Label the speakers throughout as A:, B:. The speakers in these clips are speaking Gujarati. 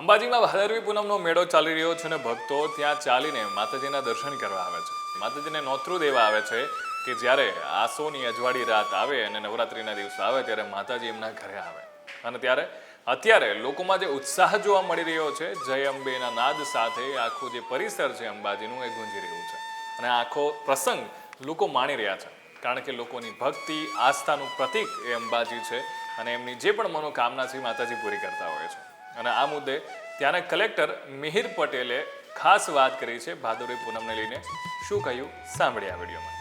A: અંબાજીમાં ભાદરવી પૂનમનો મેળો ચાલી રહ્યો છે અને ભક્તો ત્યાં ચાલીને માતાજીના દર્શન કરવા આવે છે. માતાજીને નોતરું દેવા આવે છે કે જ્યારે આસોની અજવાળી રાત આવે અને નવરાત્રિના દિવસો આવે ત્યારે માતાજી એમના ઘરે આવે. અને ત્યારે અત્યારે લોકોમાં જે ઉત્સાહ જોવા મળી રહ્યો છે, જય અંબેના નાદ સાથે આખું જે પરિસર છે અંબાજીનું એ ગુંજી રહ્યું છે. અને આખો પ્રસંગ લોકો માણી રહ્યા છે. કારણ કે લોકોની ભક્તિ, આસ્થાનું પ્રતીક એ અંબાજી છે અને એમની જે પણ મનોકામના છે માતાજી પૂરી કરતા હોય છે. અને આ મુદ્દે ત્યાંના કલેક્ટર મિહિર પટેલે ખાસ વાત કરી છે ભાદરવી પૂનમને લઈને. શું કહ્યું? સાંભળ્યા આ વિડીયોમાં.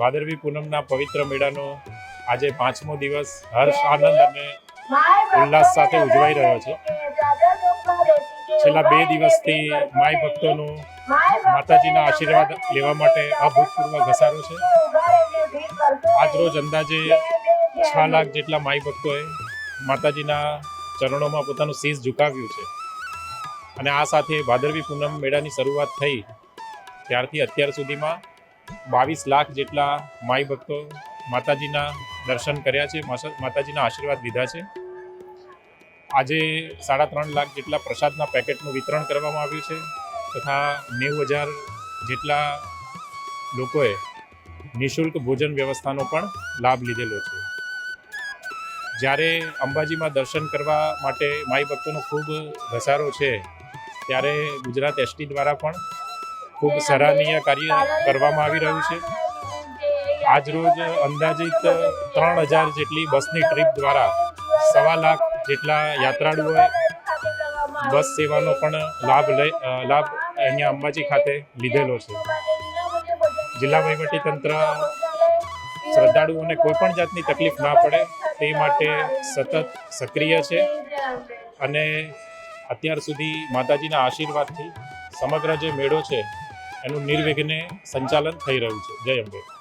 B: ભાદરવી પૂનમના પવિત્ર મેળાનો આજે પાંચમો દિવસ હર્ષ, આનંદ અને
C: ઉલ્લાસ સાથે ઉજવાઈ રહ્યો છે.
B: છેલ્લા બે દિવસથી માય ભક્તોનું
C: માતાજીના આશીર્વાદ લેવા માટે
B: અભૂતપૂર્વ ઘસારો છે. આજરોજ અંદાજે છ લાખ જેટલા માય ભક્તોએ માતાજીના ચરણોમાં પોતાનું શીશ ઝુકાવ્યું છે. અને આ સાથે ભાદરવી પૂનમ મેળાની શરૂઆત થઈ. ત્યારથી અત્યાર સુધીમાં બાવીસ લાખ જેટલા માઈ ભક્તો માતાજીના દર્શન કર્યા છે માતાજીના આશીર્વાદ લીધા છે. આજે સાડા ત્રણ લાખ જેટલા પ્રસાદના પેકેટનું વિતરણ કરવામાં આવ્યું છે તથા નેવું હજાર જેટલા લોકોએ નિઃશુલ્ક ભોજન વ્યવસ્થાનો પણ લાભ લીધેલો છે. જ્યારે અંબાજીમાં દર્શન કરવા માટે માઈ ભક્તોનો ખૂબ ઘસારો છે ત્યારે ગુજરાત એસટી દ્વારા પણ ખૂબ સરાહનીય કાર્ય કરવામાં આવી રહ્યું છે. આજરોજ અંદાજિત ત્રણ હજાર જેટલી બસની ટ્રીપ દ્વારા સવા લાખ જેટલા યાત્રાળુઓએ બસ સેવાનો પણ લાભ લઈ લાભ અહીંયા અંબાજી ખાતે લીધેલો છે. જિલ્લા વહીવટી તંત્ર શ્રદ્ધાળુઓને કોઈ પણ જાતની તકલીફ ના પડે, તે માટે સતત સક્રિય છે. અને અત્યાર સુધી માતાજીના આશીર્વાદથી સમગ્ર જે મેળો છે, એનું નિર્વિઘ્ને સંચાલન થઈ રહ્યું છે. જય અંબે.